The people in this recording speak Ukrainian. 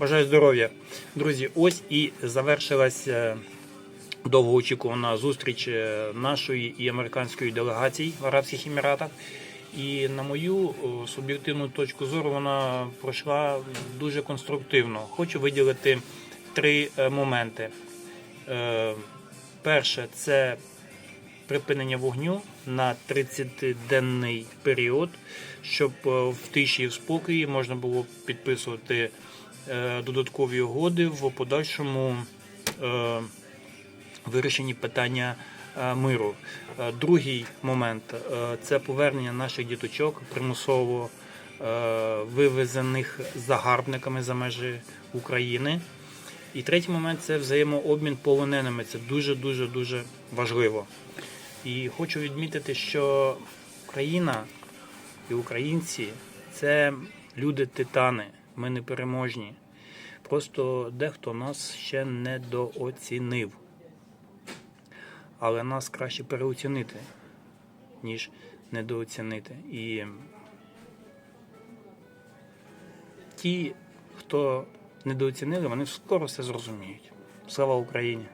Бажаю здоров'я. Друзі, ось і завершилась е, довгоочікувана зустріч е, нашої і американської делегацій в Арабських Еміратах. І на мою суб'єктивну точку зору вона пройшла дуже конструктивно. Хочу виділити три е, моменти. Е, Перше, це припинення вогню на 30-денний період, щоб е, в тиші і в спокої можна було підписувати е, додаткові угоди в подальшому е, вирішенні питання е, миру. Е, Другий момент е, це повернення наших діточок примусово е, вивезених загарбниками за межі України. І третій момент це взаємообмін полоненими. Це дуже дуже дуже важливо. І хочу відмітити, що Україна і українці це люди титани. Ми не переможні. Просто дехто нас ще недооцінив. Але нас краще переоцінити, ніж недооцінити. І ті, хто недооцінили, вони скоро все зрозуміють. Слава Україні!